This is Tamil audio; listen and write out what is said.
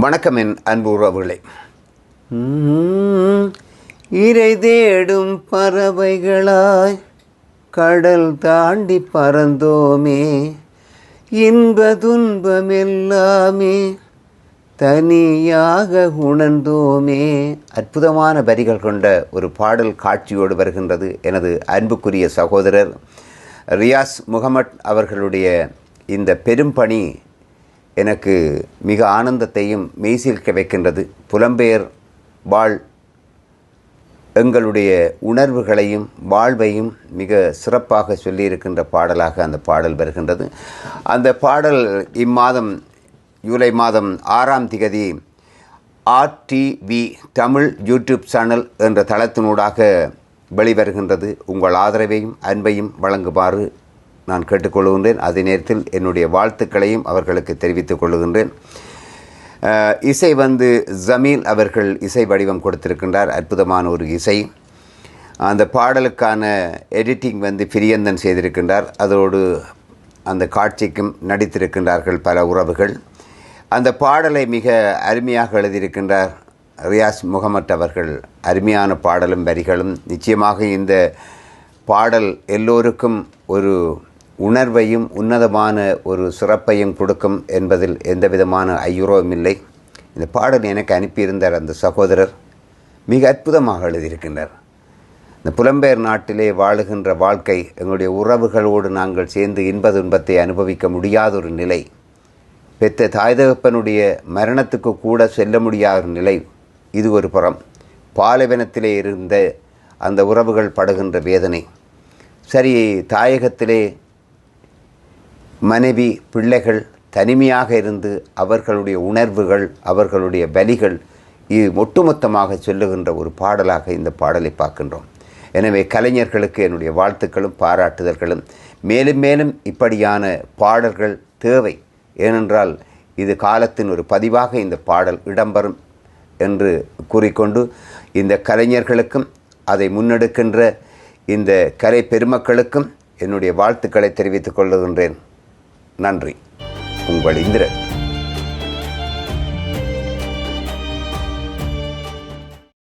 வணக்கம் என் அன்பு உறவுகளே. இறை தேடும் பறவைகளாய் கடல் தாண்டி பறந்தோமே இன்ப துன்பமெல்லாமே தனியாக உணர்ந்தோமே. அற்புதமான வரிகள் கொண்ட ஒரு பாடல் காட்சியோடு வருகின்றது எனது அன்புக்குரிய சகோதரர் ரியாஸ் முகமட் அவர்களுடைய இந்த பெரும் பணி எனக்கு மிக ஆனந்தத்தையும் மெய்சில்க வைக்கின்றது. புலம்பெயர் வாழ் எங்களுடைய உணர்வுகளையும் வாழ்வையும் மிக சிறப்பாக சொல்லியிருக்கின்ற பாடலாக அந்த பாடல் வருகின்றது. அந்த பாடல் இம்மாதம் ஜூலை மாதம் ஆறாம் திகதி ஆர்டிவி தமிழ் யூடியூப் சேனல் என்ற தளத்தினூடாக வெளிவருகின்றது. உங்கள் ஆதரவையும் அன்பையும் வழங்குமாறு நான் கேட்டுக்கொள்கின்றேன். அதே நேரத்தில் என்னுடைய வாழ்த்துக்களையும் அவர்களுக்கு தெரிவித்துக் கொள்கின்றேன். இசை வந்து ஜமீல் அவர்கள் இசை வடிவம் கொடுத்திருக்கின்றார். அற்புதமான ஒரு இசை. அந்த பாடலுக்கான எடிட்டிங் வந்து பிரியந்தன் செய்திருக்கின்றார். அதோடு அந்த காட்சிக்கும் நடித்திருக்கின்றார்கள் பல உறவுகள். அந்த பாடலை மிக அருமையாக எழுதியிருக்கின்றார் ரியாஸ் முகமட் அவர்கள். அருமையான பாடலும் வரிகளும். நிச்சயமாக இந்த பாடல் எல்லோருக்கும் ஒரு உணர்வையும் உன்னதமான ஒரு சிறப்பையும் கொடுக்கும் என்பதில் எந்த விதமான ஐயுறவும் இல்லை. இந்த பாடல் எனக்கு அனுப்பியிருந்தார் அந்த சகோதரர். மிக அற்புதமாக எழுதியிருக்கின்றார். இந்த புலம்பெயர் நாட்டிலே வாழுகின்ற வாழ்க்கை எங்களுடைய உறவுகளோடு நாங்கள் சேர்ந்து இன்ப துன்பத்தை அனுபவிக்க முடியாத ஒரு நிலை. பெத்த தாய் தகப்பனுடைய மரணத்துக்கு கூட செல்ல முடியாத ஒரு நிலை. இது ஒரு புறம். பாலைவனத்திலே இருந்த அந்த உறவுகள் படுகின்ற வேதனை. சரி தாயகத்திலே மனைவி பிள்ளைகள் தனிமையாக இருந்து அவர்களுடைய உணர்வுகள் அவர்களுடைய பலிகள் இது ஒட்டுமொத்தமாக சொல்லுகின்ற ஒரு பாடலாக இந்த பாடலை பார்க்கின்றோம். எனவே கலைஞர்களுக்கு என்னுடைய வாழ்த்துக்களும் பாராட்டுதல்களும். மேலும் மேலும் இப்படியான பாடல்கள் தேவை. ஏனென்றால் இது காலத்தின் ஒரு பதிவாக இந்த பாடல் இடம்பெறும் என்று கூறிக்கொண்டு இந்த கலைஞர்களுக்கும் அதை முன்னெடுக்கின்ற இந்த கலை பெருமக்களுக்கும் என்னுடைய வாழ்த்துக்களை தெரிவித்துக் கொள்ளுகின்றேன். நன்றி. உங்கள் இந்திரன்.